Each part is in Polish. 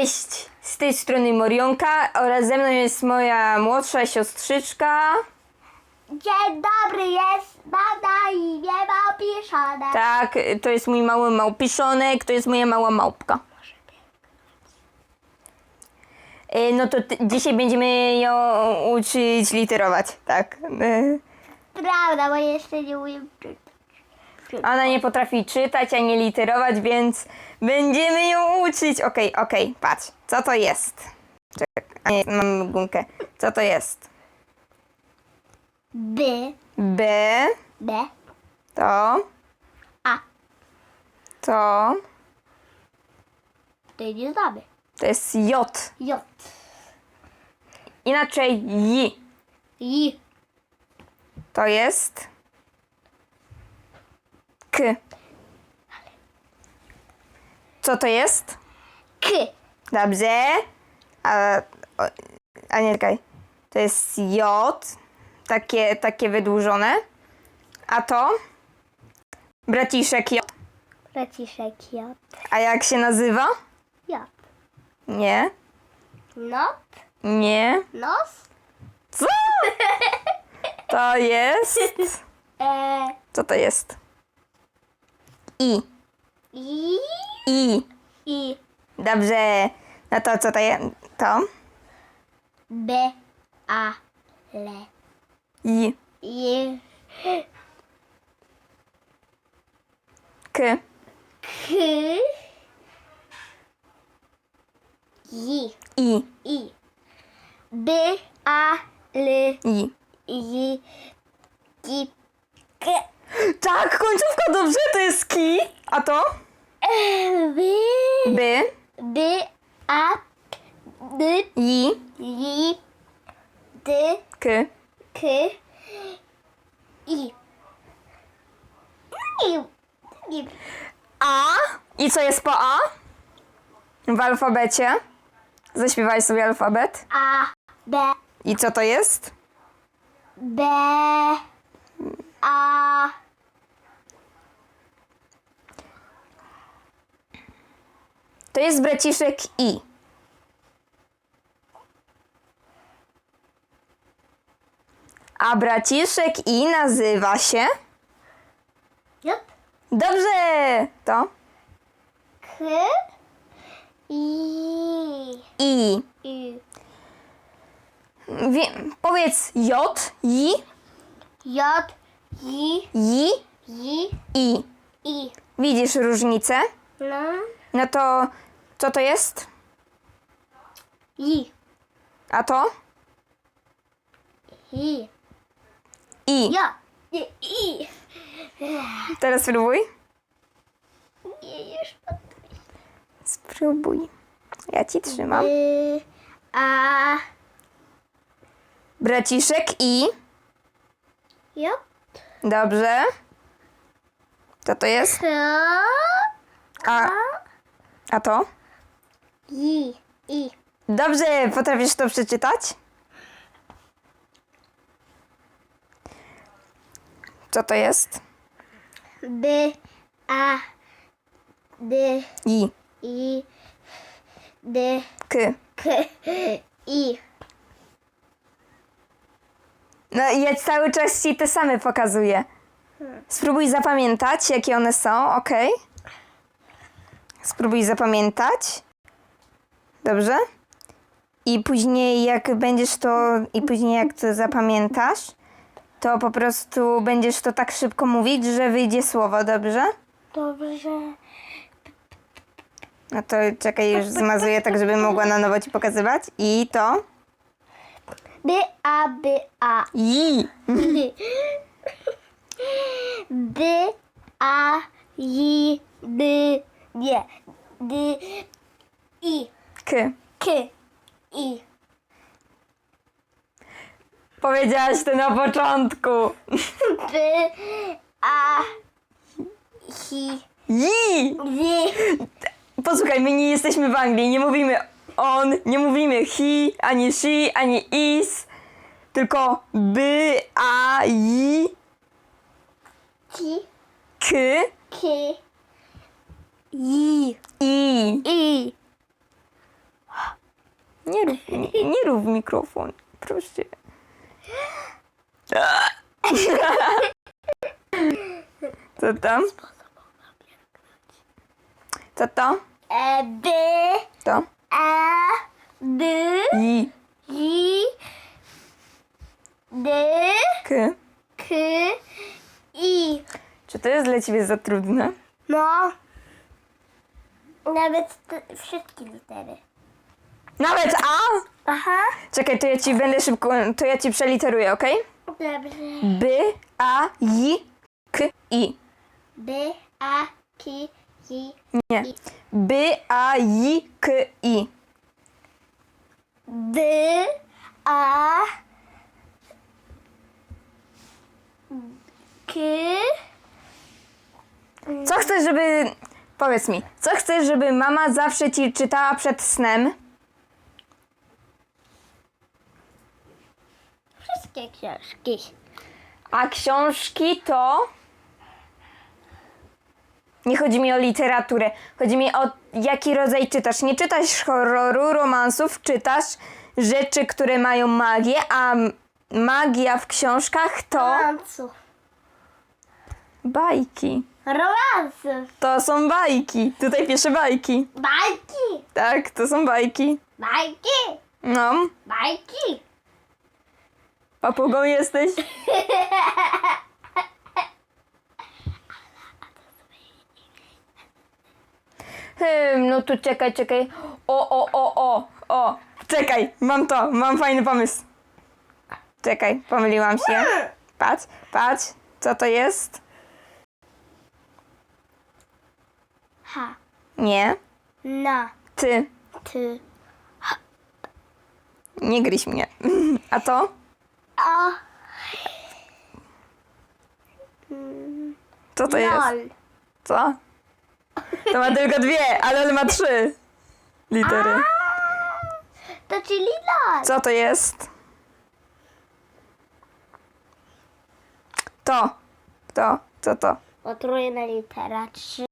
Cześć, z tej strony Morionka oraz ze mną jest moja młodsza siostrzyczka. Dzień dobry, jest bada i nie ma piszone. Tak, to jest mój mały małpiszonek, to jest moja mała małpka. E, No to ty, dzisiaj będziemy ją uczyć literować, tak. E, Prawda, bo jeszcze nie umiem czytać. Ona nie potrafi czytać ani literować, więc będziemy ją uczyć. Okej, okej, patrz, co to jest? Czekaj, a nie, mam gumkę. Co to jest? B, B, B, to, A. to, To nie znamy. to jest J. J, Inaczej J. J, To jest K. Co to jest? K, Dobrze. A, o, a nie, czekaj. To jest J. Takie, takie wydłużone. A to? Braciszek J. Braciszek J, A jak się nazywa? J. Nie. Not, Nie. nos, Co? To jest. e, Co to jest? I. I, I. I, Dobrze. No to co to jest? To? B, A, L, I. I, K. K, J, I. I, B, A, L, I. I, I, K, Tak, końcówka dobrze, to jest ki. A to? B, B. B, A, D, I. I, D, K. K, I. I, I, A. I co jest po A? W alfabecie. Zaśpiewaj sobie alfabet. A, B, I co to jest? B, A, To jest braciszek I. A braciszek I nazywa się? J, Dobrze! To? K, I, I. I, Wie, powiedz J, I, J, I, I, I, I. I. Widzisz różnicę? No, No to co to jest? I, A to? I, I. ja, I, I. Teraz spróbuj. I już Spróbuj. Ja ci trzymam. Y, A, Braciszek I. J, Dobrze. Co to jest? K, A, a to? I, I. Dobrze, potrafisz to przeczytać? Co to jest? B, A, D, I. I, D, K. K, I. No i ja cały czas ci te same pokazuję. Spróbuj zapamiętać, jakie one są, ok? Spróbuj zapamiętać. Dobrze? I później jak będziesz to, i później jak to zapamiętasz, to po prostu będziesz to tak szybko mówić, że wyjdzie słowo, dobrze? Dobrze. No to czekaj, już zmazuję tak, żeby mogła na nowo ci pokazywać. I to? B, A, B, A. I. D, A, I, D, nie. D, I, K. K, I. Powiedziałaś to na początku. B, A, I, I. D. Posłuchaj, my nie jesteśmy w Anglii, nie mówimy on, nie mówimy he, ani she, ani is, tylko by, a, i, K, k, K, I, i. I. Nie rób, nie, nie rób w mikrofon. Proszę. Co tam? Co to? E, B, To? E, D, I. I, D, K. K, I. Czy to jest dla ciebie za trudne? No. Nawet te, wszystkie litery. Nawet A? Aha. Czekaj, to ja ci będę szybko, to ja ci przeliteruję, ok? Dobrze. B, A, I, K, I. B, A, K, Nie. B, A, I, K, I. D, A, K, Co chcesz, żeby... Powiedz mi, co chcesz, żeby mama zawsze ci czytała przed snem? wszystkie książki. A książki to... Nie chodzi mi o literaturę. Chodzi mi o jaki rodzaj czytasz. Nie czytasz horroru, romansów, czytasz rzeczy, które mają magię, a m- magia w książkach to Romansów. bajki. Romansów. To są bajki. Tutaj piszę bajki. Bajki. Tak, to są bajki. Bajki. No, Bajki. papugą jesteś? Hmm, no tu czekaj, czekaj. O, o, o, o, o. Czekaj, mam to, mam fajny pomysł. Czekaj, pomyliłam się. Patrz, patrz, co to jest? Ha. Nie, Na. ty. Ty. Nie gryź mnie. A to? O. Co to jest? Co? To ma tylko dwie, ale on ma trzy litery. To czyli lol. Co to jest? To. To. Co to? Potrójna litera 3.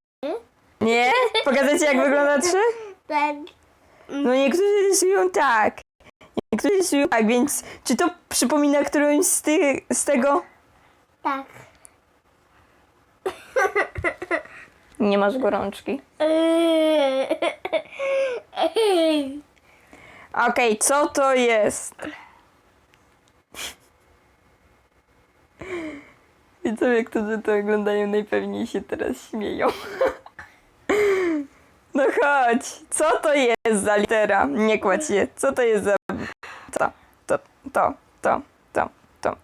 Nie? Pokażę ci jak wygląda trzy? Ten. No niektórzy rysują tak. Niektórzy rysują tak, więc czy to przypomina którąś z, tych, z tego? Tak. Nie masz gorączki. Okej, co to jest? Widzowie, którzy to oglądają, najpewniej się teraz śmieją. No chodź, co to jest za litera? Nie kładź się. Co to jest za... To, to, to, to, to, to.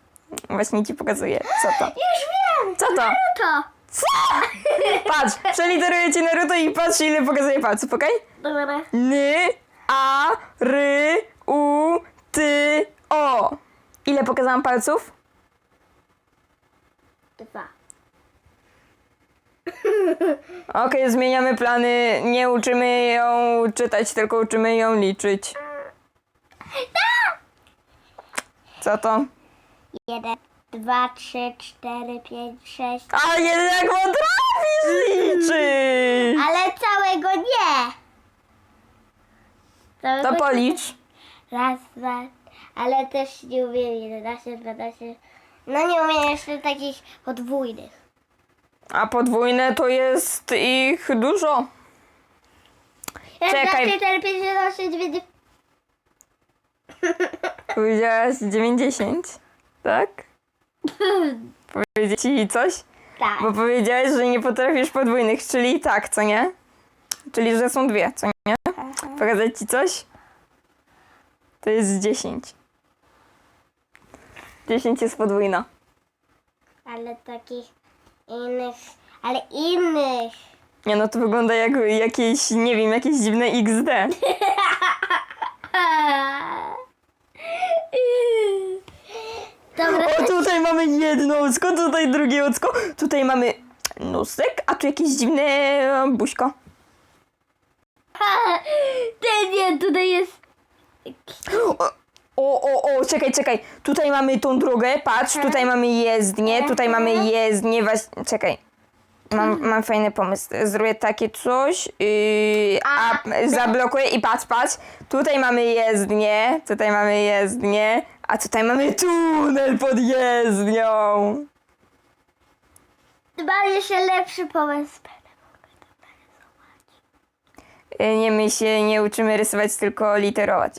Właśnie ci pokazuję. Co to? Już wiem. Co to? To. Co? Patrz, przeliteruję ci Naruto i patrz ile pokazuje palców, okej? Dobra. Ny, a, ry, u, ty, o. Ile pokazałam palców? Dwa. Okej, zmieniamy plany. Nie uczymy ją czytać, tylko uczymy ją liczyć. Co to? Jeden, dwa, trzy, cztery, pięć, sześć. A jednak potrafisz liczyć! Ale całego nie. Całego To policz. Raz, dwa. Ale też nie umiem 11, 12. No nie umiem jeszcze takich podwójnych. A podwójne to jest ich dużo. Czekaj. dwa, trzy, cztery, pięć, sześć, osiem, dziewięć. Powiedziałaś 90, tak? Powiedzieć ci coś? Tak. Bo powiedziałeś, że nie potrafisz podwójnych, czyli tak, co nie? Czyli, że są dwie, co nie? Pokazać ci coś? To jest 10. 10 jest podwójna. Ale takich innych. Ale innych. Nie no, to wygląda jak jakieś, nie wiem, jakieś dziwne XD. Dobra. O, tutaj mamy jedno oczko, tutaj drugie oczko, tutaj mamy nosek, a tu jakieś dziwne e, buźko. Ty nie, tutaj jest. O, o, o, czekaj, czekaj. Tutaj mamy tą drogę, patrz, tutaj mamy jezdnię, tutaj mamy jezdnię, waś... czekaj. Mam, mam fajny pomysł. Zrobię takie coś, yy, A- zablokuję i patrz, patrz. Tutaj mamy jezdnię, tutaj mamy jezdnię, a tutaj mamy tunel pod jezdnią. Mam jeszcze lepszy pomysł. Yy, Nie, my się nie uczymy rysować, tylko literować.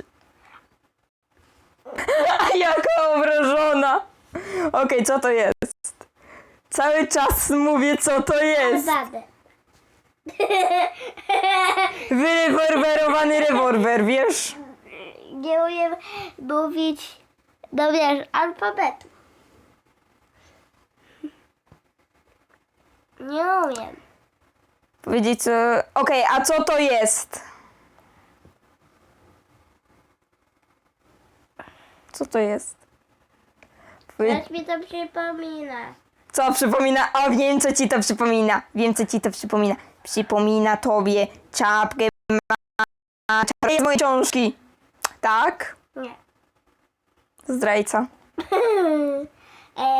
A jaka obrażona! Okej, co to jest? Cały czas mówię, co to jest. Zadę. Rewolwer, wiesz? Nie umiem mówić, no wiesz, alfabetu. Nie umiem. Powiedzieć co... Okej, a co to jest? Co to jest? Powie... Mi to przypomina. Co przypomina? O, wiem co ci to przypomina. Wiem co ci to przypomina. Przypomina tobie czapkę ma... Czapkę z mojej książki. Tak? Nie. Zdrajca.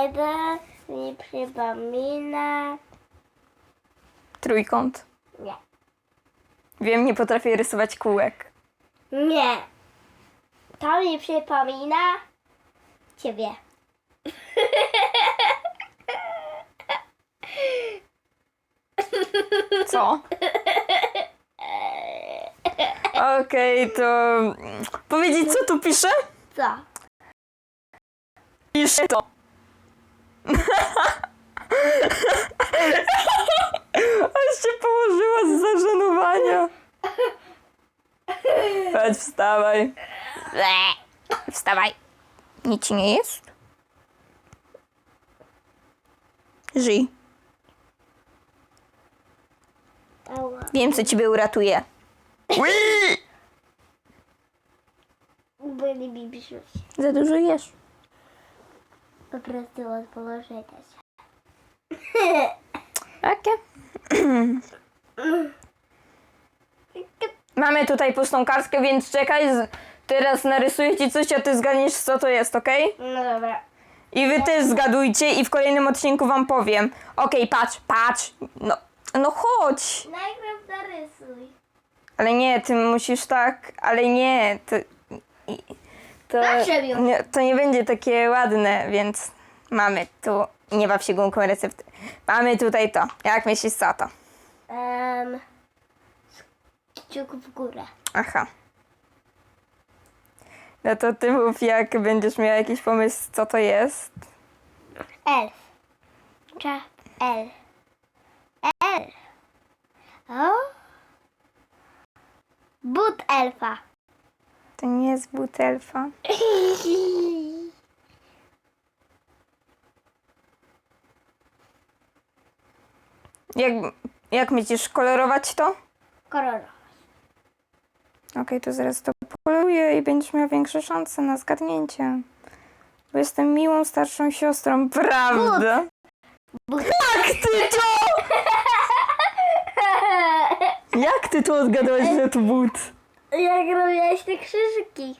Eda mi przypomina. Trójkąt. Nie. Wiem, nie potrafię rysować kółek. Nie. To mi przypomina ciebie. Co? Okej, to... Powiedzieć co tu pisze? Co? Pisze to. Aż się położyła z zażenowania. Chodź, wstawaj. Wstawaj. Nic ci nie jest? Żyj. Wiem, co ciebie uratuje. Byli mi. Za dużo jesz. Po prostu od położenia się. Jakie? Mamy tutaj pustą kartkę, więc czekaj. z- Teraz narysuję ci coś, a ty zgadniesz, co to jest, okej? No dobra. I wy też zgadujcie i w kolejnym odcinku wam powiem. Okej, patrz, patrz. No, no chodź. Najpierw narysuj. Ale nie, ty musisz tak, ale nie. I- to, nie, to nie będzie takie ładne, więc mamy tu. Nie baw się gumką recepty. Mamy tutaj to. Jak myślisz, co to? Um, kciuk w górę. Aha. No to ty mów, jak będziesz miał jakiś pomysł, co to jest. Elf. Cza. L. L. O? But elfa. To nie jest butelfa. Jak, jak myślisz, kolorować to? Korona. Okej, to zaraz to poluję i będziesz miał większe szanse na zgadnięcie. Bo jestem miłą starszą siostrą, prawda? But. Jak ty to? Jak ty to odgadłaś, że to but? Jak robiłaś te krzyżyki?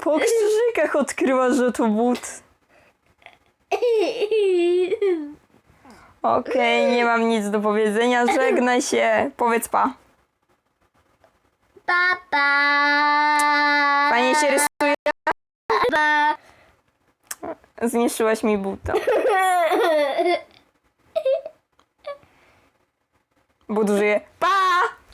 Po krzyżykach odkryła, że to but. Okej, nie mam nic do powiedzenia, żegnaj się. Powiedz pa. Papa. Fajnie się rysuje. Pa. Zniszczyłaś mi buta. But żyje. Pa!